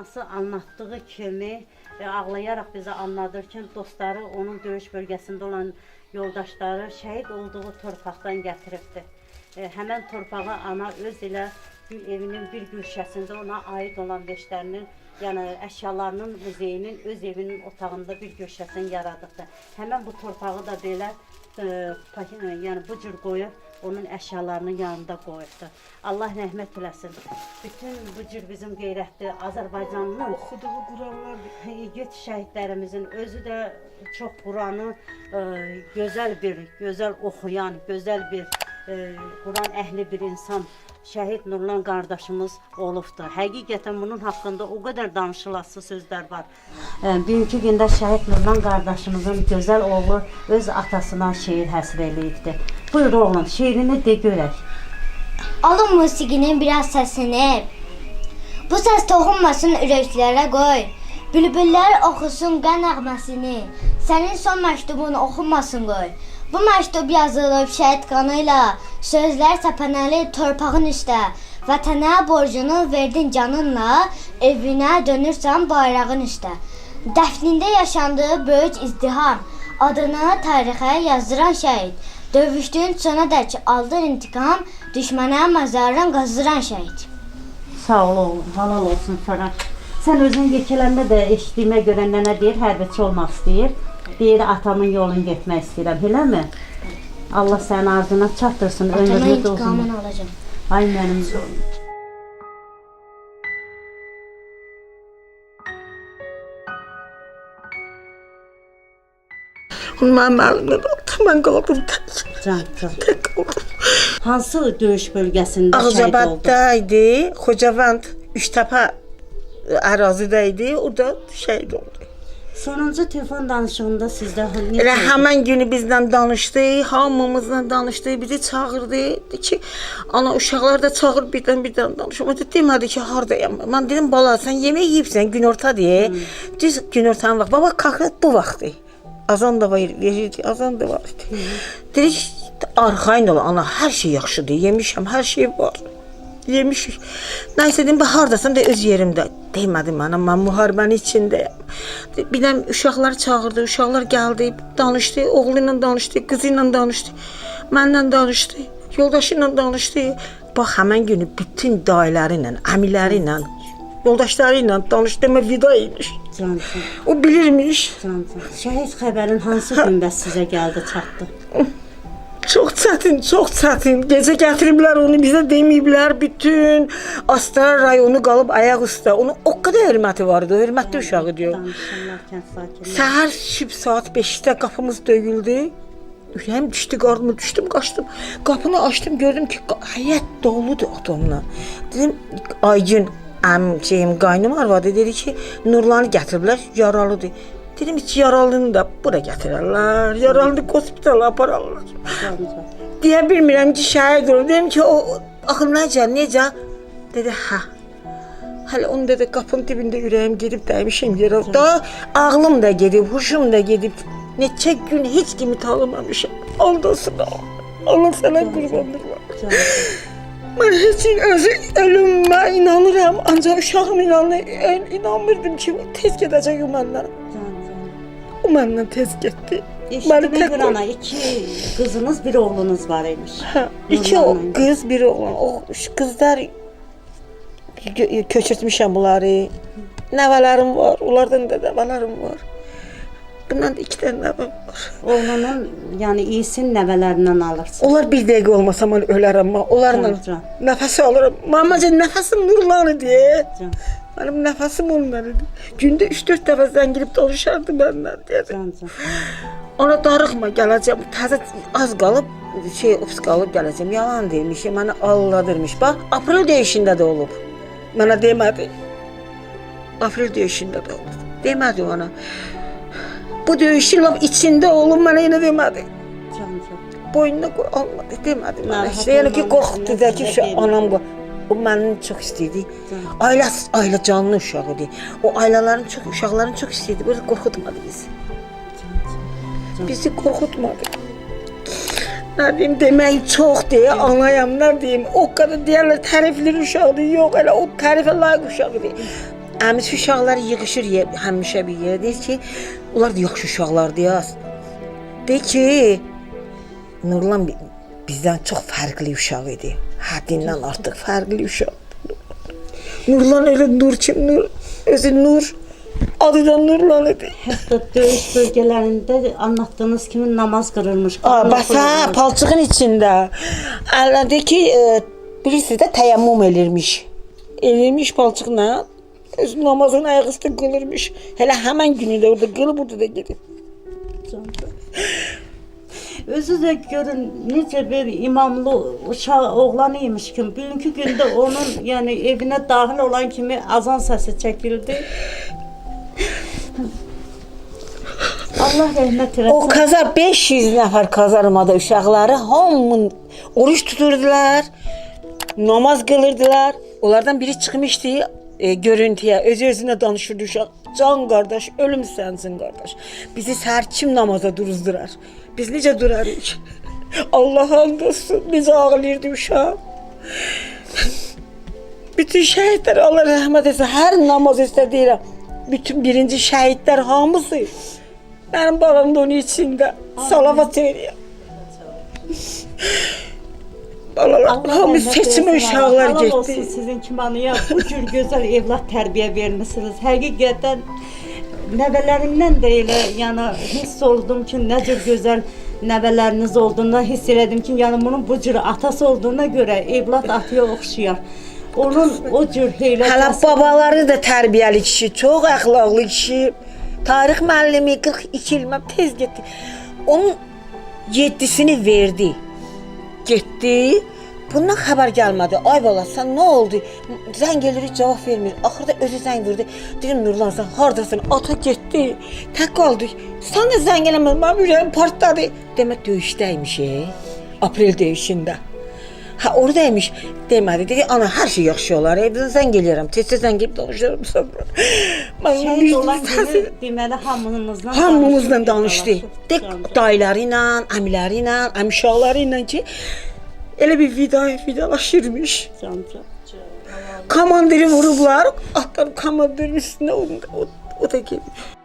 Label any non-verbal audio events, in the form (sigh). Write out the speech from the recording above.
Anası anlattığı kimi e, ağlayarak bize anlatırken dostları onun döyüş bölgesinde olan yoldaşları şəhid olduğu torpaqdan gətiribdi. E, həmən torpağı ana öz ilə bir evinin bir güşəsində ona aid olan beşlərinin, yəni əşyalarının muzeyinin öz evinin otağında bir güşəsini yaradıbdı. Həmən bu torpağı da belə e, e, yəni bu cür qoyub onun əşyalarının yanında qoyubdu. Allah rəhmət eləsin. Bütün bu cür bizim qeyrətli Azərbaycanlının Oxuduğu Quranlar Yiğit şəhidlərimizin özü də çox Quranı e, gözəl bir, gözəl oxuyan, gözəl bir e, Quran əhli bir insan şəhid Nurlan qardaşımız olubdu. Həqiqətən bunun haqqında o qədər danışılası sözlər var. Bugünkü gündə şəhid Nurlan qardaşımızın gözəl oğlu öz atasına şeir həsr eləyibdi. Buyur oğlum, şeirini de görək. Alın musiqinin biraz səsini. Bu səs toxunmasın ürəklərə qoy. Bülbüllər oxusun qən nəğməsini. Sənin son məktubun oxunmasın qoy. Bu məktub yazılıb şəhid qanı ilə, sözlər səpənəli torpağın üstə. Vətənə borcunu verdin canınla, evinə dönürsən bayrağın üstə. Dəfnində yaşandığı böyük izdiham, adını tarixə yazdıran şəhid. Dövüşdün sonadək aldın intiqam, düşmənə məzarın qazdıran şəhid. Sağ ol halal olsun sana. Sen özün yekələndə də eşitdiyimə görə nənə deyir, hərbiçi olmaq istəyir. Deyir, atamın yolunu getmək istəyirəm, eləmi? Allah sənin arzuna çatdırsın, Atamın ömrünü uzun. intiqamını alacağam. Ay mənim Mənim əlimdən aldı. Mən qaldım tək. can, can. Tək qaldım. Hansı döyüş bölgəsində şəhid oldu? Ağcabadda idi, Xocavənd Üçtəpə ərazidə idi. Orada şəhid oldu. Sonuncu telefon danışığında sizdə necə Elə həmən günü bizlə danışdı, hamımızla danışdı, bizi çağırdı. Dedi ki, ana uşaqlar da çağır birdən birdən danış. O demədi ki, hardayam. Mən dedim, bala, sən yemək yeyibsən, günorta deyə. Düz günortanın vaxtı. Baba kalkır bu vaxtı. Azan da verirdi, azan da var. Dedi ki, arxayın ol ana, hər şey yaxşıdır. Yemişəm, hər şey var. Yemişik. Nəysə dedim, "Bax, hardasan da öz yerimdə." Demədi mənə, mən müharibənin içindəyəm. Bir də uşaqlar çağırdı, uşaqlar gəldi, danışdı, oğlu ilə danışdı, qızı ilə danışdı, mənlə danışdı, yoldaşı ilə danışdı. Bax, həmin günü bütün dayıları ilə, əmiləri ilə, yoldaşları ilə danışdı, amma vida imiş. Can, can, O bilirmiş. can, can. Şəhid xəbərin hansı gün bəs sizə gəldi, çatdı? Çox çətin, çox çətin. Gecə gətiriblər onu bizə deməyiblər. Bütün Astara rayonu qalıb ayaq üstə. Onun o qədər hörməti var idi, hörmətli uşağı diyor. Səhər şib saat 5-də qapımız döyüldü. Ürəyim düşdü, qarnıma düşdüm, qaçdım. Qapını açdım, gördüm ki, həyət doludur adamla. Dedim, Aygün əmciyim, qaynım arvadı dedi ki, Nurlanı gətiriblər, yaralıdır. Dedim, heç yaralını da bura gətirərlər. Yaralını hospitala apararlar. Deyə bilmirəm ki, şəhid olub. Dedim ki, o axı necə, necə? Dedi, hə. Hələ onu dedi qapının dibində ürəyim gedib dəymişəm yerə. Da ağlım da gedib, huşum da gedib. Neçə gün heç kimi tanımamışam. Aldasın. Allah sənə qurbanlıq var. Can, Mən heç özü ölümümə inanıram, ancaq uşağım inanır, inanmırdım ki, tez gedəcək məndən. Can, can. O məndən tez getdi. Məni Eşitdiyimə tək görə ana iki qızınız, bir oğlunuz var imiş. Hə, iki o qız, biri oğlan. O şu qızlar gö- köçürtmüşəm bunları. Nəvələrim var, onlardan da nəvələrim var. Bundan da iki dənə nəvəm var. Oğlunun, yəni iyisin nəvələrindən alırsın. Onlar bir dəqiqə olmasa mən ölərəm. Mən onlarla Can, can. nəfəs alıram. Mamaca nəfəsim nurlanı deyə. Can, Onlardır. Gündə 3-4 dəfə zəng girib danışardı məndən deyə. can, can. Ona darıxma gələcəm. Təzə az qalıb şey ops qalıb gələcəm. Yalan demiş, məni alladırmış. Bax, aprel döyüşündə də olub. Mənə demədi. Aprel döyüşündə də olub. Demədi ona. Bu döyüşün lap içində olub mənə yenə demədi. Boynuna qoy almadı, demədi mənə. İşte yəni ki, qorxdu da ki, şu anam qoy. O məndən çox istəyirdi. Ailə ailə canlı uşağıdır. O ailələrin çox uşaqların çox istəyirdi. Böyle qorxutmadı bizi. Bizi qorxutmadı. Nə deyim, demək çox deyə anayam, nə deyim, o qədər deyərlər tərifli uşaqdır. Yox, elə o tərifə layiq uşaqdır. əmisi uşaqlar yığışır həmişə bir yerə deyir ki, onlar da yaxşı uşaqlardır ya. Deyir ki, Nurlan bi- bizdən çox fərqli uşaq idi. Həddindən artıq fərqli uşaq. Nurlan elə nur ki, nur, özü nur. Adı da Nurlan idi. Hətta döyüş bölgələrində anlattığınız kimi namaz qırılmış. Aa, oxuyulmuş. palçığın içində. Əlindəki e, bilirsiniz də təyəmmüm elirmiş. Elirmiş palçıqla öz namazını ayaqüstə qılırmış. Hələ həmin günü də orada qılıb burada da gedib. Özü də görün necə bir imamlı uşaq oğlan imiş ki, bugünkü gündə onun yəni evinə daxil olan kimi azan səsi çəkildi. Allah rəhmət O eləsin. kaza 500 nəfər kazarmada uşaqları hamının oruç tuturdular, namaz qılırdılar. Onlardan biri çıxmışdı e, görüntüyə, özü özünə danışırdı uşaq. Can qardaş, ölüm sənsin qardaş. Bizi səhər kim namaza duruzdurar? Biz necə durarıq? Allah and olsun, necə ağlayırdı uşaq. Bütün şəhidlər Allah rəhmət etsin. Hər namaz istəyirəm. Bütün birinci şəhidlər hamısı Mənim balam da onun içində. Salavat söyləyir. Balalar Allah hamı rəhmət seçmə eləsin, uşaqlar getdi. sizin kimi anıya bu cür gözəl evlad tərbiyə vermisiniz. Həqiqətən nəvələrimdən də elə yəni hiss oldum ki, nə cür gözəl nəvələriniz olduğuna hiss elədim ki, yəni bunun bu cür atası olduğuna görə evlad ataya oxşayar. Onun o cür heylə Hələ babaları da tərbiyəli kişi, çox əxlaqlı kişi. Tarix müəllimi 42 il mən tez getdi. Onun 7-sini verdi. Getdi. Bundan xəbər gəlmədi. Ay bala, sən nə oldu? Zəng eləyirik, cavab vermir. Axırda özü zəng vurdu. Dedim Nurlan, sən hardasan? Ata getdi. Tək qaldıq. Sən də zəng eləmədin. Mənim ürəyim partladı. Demək döyüşdəymiş, e? Aprel döyüşündə. Ha oradaymış. Demədi. Dedi ana hər şey yaxşı olar. Evdən zəng eləyirəm. Tez-tez zəng edib danışıram sonra. (laughs) Mən şəhid olan günü deməli hamımızla danışıb, danışdı. Danışıb. dayıları ilə, əmiləri ilə, əmişaları ilə ki elə bir vida vidalaşırmış. Can. Komandiri vurublar. Atlar komandirin üstünə o, o, o da gelmiş.